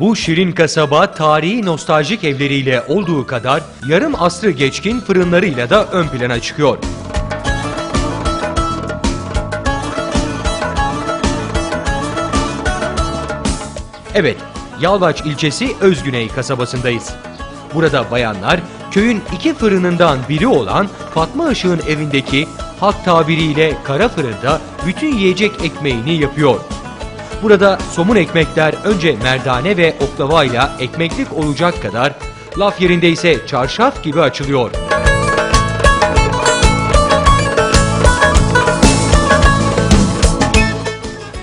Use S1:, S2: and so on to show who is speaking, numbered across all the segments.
S1: Bu şirin kasaba tarihi nostaljik evleriyle olduğu kadar yarım asrı geçkin fırınlarıyla da ön plana çıkıyor. Evet, Yalvaç ilçesi Özgüney kasabasındayız. Burada bayanlar köyün iki fırınından biri olan Fatma Işık'ın evindeki halk tabiriyle kara fırında bütün yiyecek ekmeğini yapıyor. Burada somun ekmekler önce merdane ve oklavayla ekmeklik olacak kadar, laf yerinde ise çarşaf gibi açılıyor.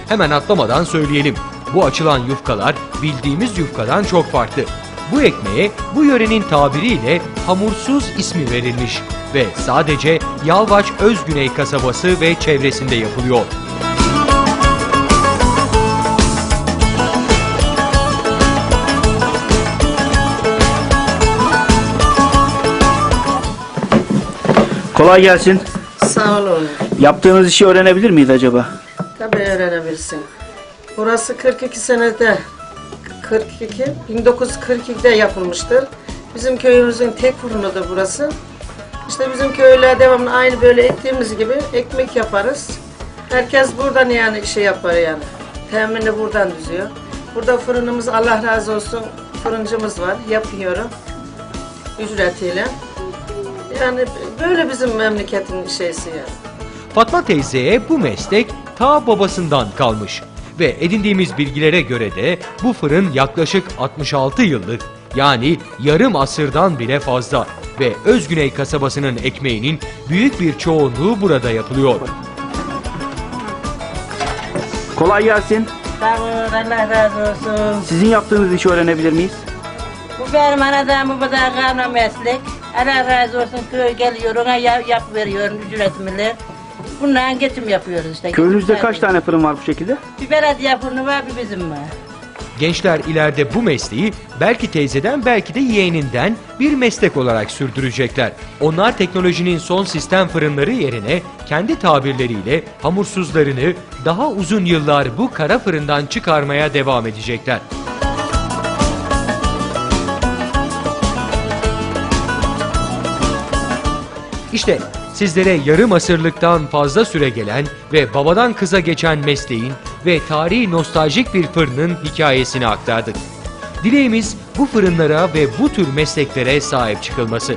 S1: Hemen atlamadan söyleyelim. Bu açılan yufkalar bildiğimiz yufkadan çok farklı. Bu ekmeğe bu yörenin tabiriyle hamursuz ismi verilmiş ve sadece Yalvaç Özgüney kasabası ve çevresinde yapılıyor.
S2: Kolay gelsin.
S3: Sağ olun.
S2: Yaptığınız işi öğrenebilir miyiz acaba?
S3: Tabii öğrenebilirsin. Burası 42 senede 42 1942'de yapılmıştır. Bizim köyümüzün tek fırınıdır burası. İşte bizim köylüler devamlı aynı böyle ettiğimiz gibi ekmek yaparız. Herkes buradan yani işe yapar yani. Temini buradan düzüyor. Burada fırınımız Allah razı olsun fırıncımız var yapıyorum ücretiyle. Yani böyle bizim memleketin şeysi yani.
S1: Fatma teyzeye bu meslek ta babasından kalmış. Ve edindiğimiz bilgilere göre de bu fırın yaklaşık 66 yıllık yani yarım asırdan bile fazla ve Özgüney kasabasının ekmeğinin büyük bir çoğunluğu burada yapılıyor.
S2: Kolay gelsin.
S4: Sağ ol, Allah razı olsun.
S2: Sizin yaptığınız işi öğrenebilir miyiz?
S4: Bu benim anadığım bu kadar kanlı meslek. Allah razı olsun köy geliyor ona yap, yap veriyorum ücretimi. Bundan geçim yapıyoruz işte.
S2: Köyünüzde kaç tane fırın var bu şekilde?
S4: Bir belediye fırını var bir bizim var.
S1: Gençler ileride bu mesleği belki teyzeden belki de yeğeninden bir meslek olarak sürdürecekler. Onlar teknolojinin son sistem fırınları yerine kendi tabirleriyle hamursuzlarını daha uzun yıllar bu kara fırından çıkarmaya devam edecekler. İşte sizlere yarım asırlıktan fazla süre gelen ve babadan kıza geçen mesleğin ve tarihi nostaljik bir fırının hikayesini aktardık. Dileğimiz bu fırınlara ve bu tür mesleklere sahip çıkılması.